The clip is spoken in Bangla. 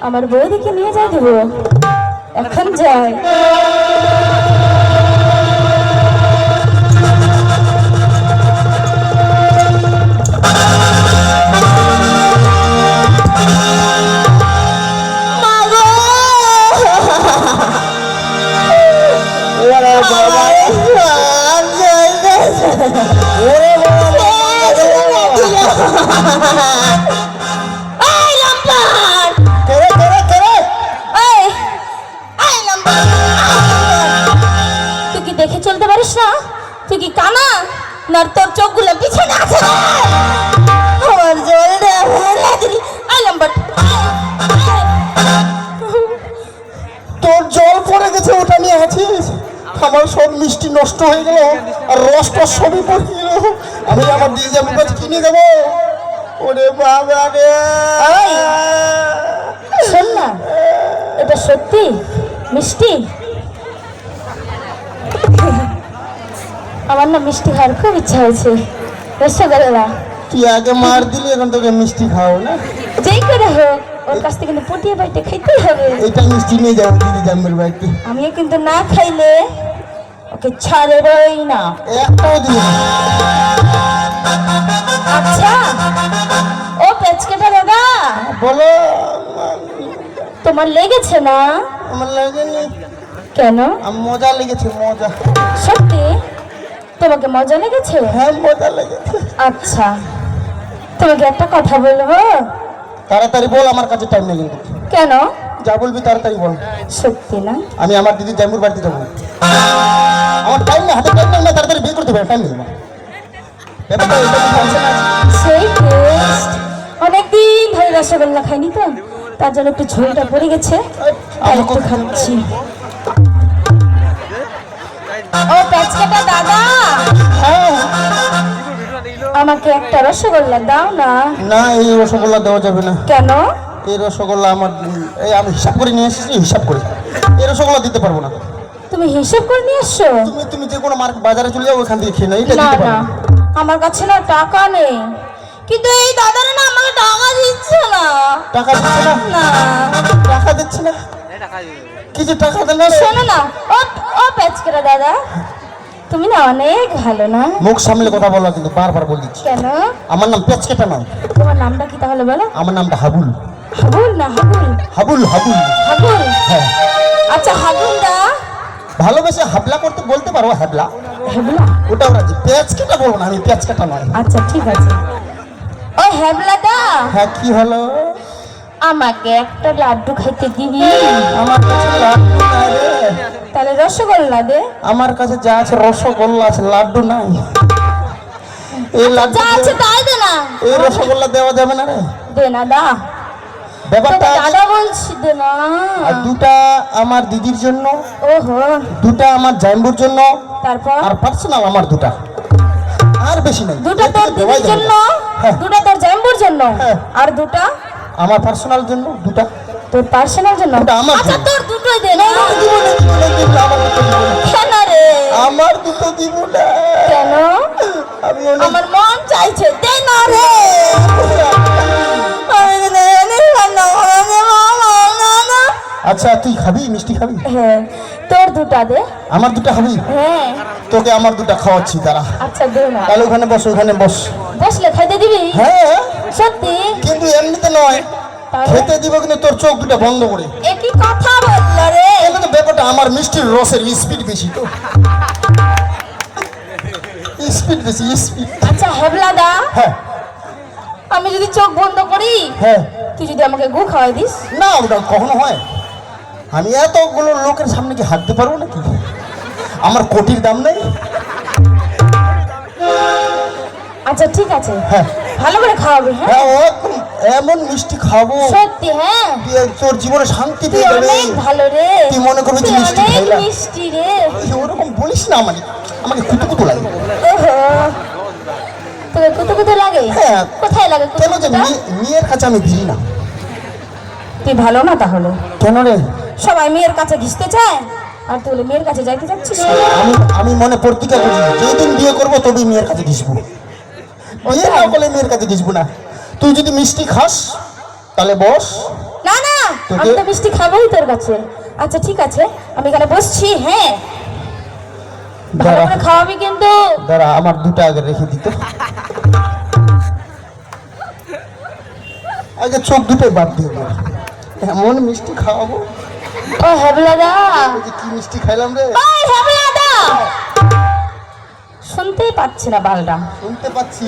আমার বৌদিকে নিয়ে যাই দেবো। এখন যাই। ওরে বাবা। আমার সব মিষ্টি নষ্ট হয়ে গেল আর রসটা সবই পড়ে গেল আমি আমার দিয়ে যাব কিনে দেবো। ওরে বাবা রে। শোন না এটা সত্যি? মিষ্টি? আমার না মিষ্টি খাওয়ার খুব ইচ্ছা হয়েছে। রসগোল্লা তুই আগে মার দিলি এখন তোকে মিষ্টি খাও না। যেই করে হোক ওর কাছ থেকে কিন্তু পটিয়ে বাড়িতে খাইতেই হবে। এটা মিষ্টি নিয়ে যাব দিদি জাম্বের বাড়িতে। আমিও কিন্তু না খাইলে ওকে ছাড়বই না। একটাও দিবি না। আচ্ছা ও পেচকেটা দাদা বলো। তোমার লেগেছে না? আমার লাগেনি। কেন? মজা লেগেছে মজা। সত্যি? তোমাকে মজা লেগেছে? হ্যাঁ মজা লেগেছে। আচ্ছা তোমাকে একটা কথা বলব। তাড়াতাড়ি বল আমার কাছে টাইম নেই কেন? যা বলবি তাড়াতাড়ি বল। সত্যি না? আমি আমার দিদি জাম্বুর বাড়িতে যাব। আমার টাইম নেই হাতে টাইম না তাড়াতাড়ি বিয়ে করতে হবে টাইম নেই সেই টেস্ট অনেকদিন ধরে রসগোল্লা খাইনি তো তার জন্য একটু ঝোলটা পড়ে গেছে তাই একটু খাচ্ছি। ও পেচকাটা দাদা! হ্যাঁ। আমাকে একটা রসগোল্লা দাও না। না এই রসগোল্লা দেওয়া যাবে না। কেন? এই রসগোল্লা আমার এই আমি হিসাব করে নিয়ে এসেছি হিসাব করে। এই রসগোল্লা দিতে পারব না তুমি হিসেব করে নিয়ে এসছো? তুমি তুমি যে কোনো মার্কেট বাজারে চলে যাও ওখান থেকে খেয়ে নাও এটা দিতে পারব আমার কাছে না টাকা নেই। কিন্তু এই দাদারা না আমাকে টাকা দিচ্ছে না। টাকা দিচ্ছে না? না। টাকা দিচ্ছে না? কিছু টাকা দেন না? শোনো না ও ও পেচকেরা দাদা। তুমি না অনেক ভালো না? মুখ সামলে কথা বলো কিন্তু বারবার বলে দিচ্ছি। কেন? আমার নাম পেচকেটা নাম। তোমার নামটা কি তাহলে বলো? আমার নামটা হাবুল। হাবুল না হাবুল? হাবুল হাবুল। হাবুল? হ্যাঁ। আচ্ছা হাবুল দা ভালোবেসে হাবলা করতে বলতে পারো হাবলা? হেবলা? ওটা ওরা যে পেঁচকেটা বলব না আমি পেঁচকেটা নয়। আচ্ছা ঠিক আছে। ও হেবলা দা হ্যাঁ কি হলো? আমাকে একটা লাড্ডু খাইতে দিবি। আমার কাছে লাড্ডু নাই রে। তাহলে রসগোল্লা দে। আমার কাছে যা আছে রসগোল্লা আছে লাড্ডু নাই। এই লাড্ডু যা আছে তাই দে না। এই রসগোল্লা দেওয়া যাবে না রে। দে না দা। ব্যাপারটা দাদা বলছি না। আর দুটা আমার দিদির জন্য ওহো। দুটা আমার জাম্বুর জন্য তারপর? আর পার্সোনাল আমার দুটা। আর বেশি নাই। দুটো তোর দিদির জন্য না। হ্যাঁ। দুটো তোর জাম্বুর জন্য হ্যাঁ। আর দুটা? আমার পার্সোনাল জন্য দুটা। তোর পার্সোনাল জন্য? ওটা আমার আচ্ছা তোর দুটোই দে না। দুটো কেন রে? আমার দুটো দিব না। কেন? আমি আমার মন চাইছে দে না রে। আচ্ছা তুই খাবি? মিষ্টি খাবি? হ্যাঁ তোর দুটা দে। আমার দুটো খাবি? হ্যাঁ। তোকে আমার দুটো খাওয়াচ্ছি তারা আচ্ছা দে না। তাহলে ওখানে বস ওখানে বস। বসলে খাইতে দিবি? হ্যাঁ। সত্যি? কিন্তু এমনিতে নয়। খেতে দিব কিন্তু তোর চোখ দুটো বন্ধ করে। এ কি কথা বলল রে? এমনি তো ব্যাপারটা আমার মিষ্টির রসের স্পিড বেশি তো। স্পিড বেশি স্পিড আচ্ছা হেবলা দা হ্যাঁ। আমি যদি চোখ বন্ধ করি হ্যাঁ। তুই যদি আমাকে গু খাওয়াই দিস। না ওটা কখনো হয়। আমি এতগুলো লোকের সামনে কি হাঁটতে পারব নাকি? আমার কোটির দাম নেই। আচ্ছা ঠিক আছে। হ্যাঁ। ভালো করে খাওয়াবে হ্যাঁ? হ্যাঁ ও এমন মিষ্টি খাব সত্যি হ্যাঁ। তুই তোর জীবনে শান্তি পেয়ে যাবে। অনেক ভালো রে। তুই মনে করবি তুই মিষ্টি খাইলাম। মিষ্টি রে। তুই ওরকম বলিস না আমাকে। আমাকে কুতু কুতু লাগে। ওহো। তোকে কুতু কুতু লাগে? হ্যাঁ। কোথায় লাগে কেন যে? মেয়ের কাছে আমি দিই না। তুই ভালো না তাহলে? কেন রে? সবাই মেয়ের কাছে ঘিসতে চায়? আর তুই বলে মেয়ের কাছে যাইতে চাচ্ছিস আমি আমি মনে প্রতিজ্ঞা করি যেদিন বিয়ে করব তবেই মেয়ের কাছে ঘিসবো। বিয়ে না করলে মেয়ের কাছে ঘিসবো না। তুই যদি মিষ্টি খাস তাহলে বস। না না আমি তো মিষ্টি খাবোই তোর কাছে। আচ্ছা ঠিক আছে। আমি এখানে বসছি হ্যাঁ। খাওয়াবি কিন্তু। দাঁড়া আমার দুটা আগে রেখে দিত আগে চোখ দুটো বাদ দিয়ে। এমন মিষ্টি খাওয়াবো। ও হেবলাদা দা যে কি মিষ্টি খাইলাম রে। ওই হেবলাদা শুনতেই পাচ্ছি না বালটা। শুনতে পাচ্ছি।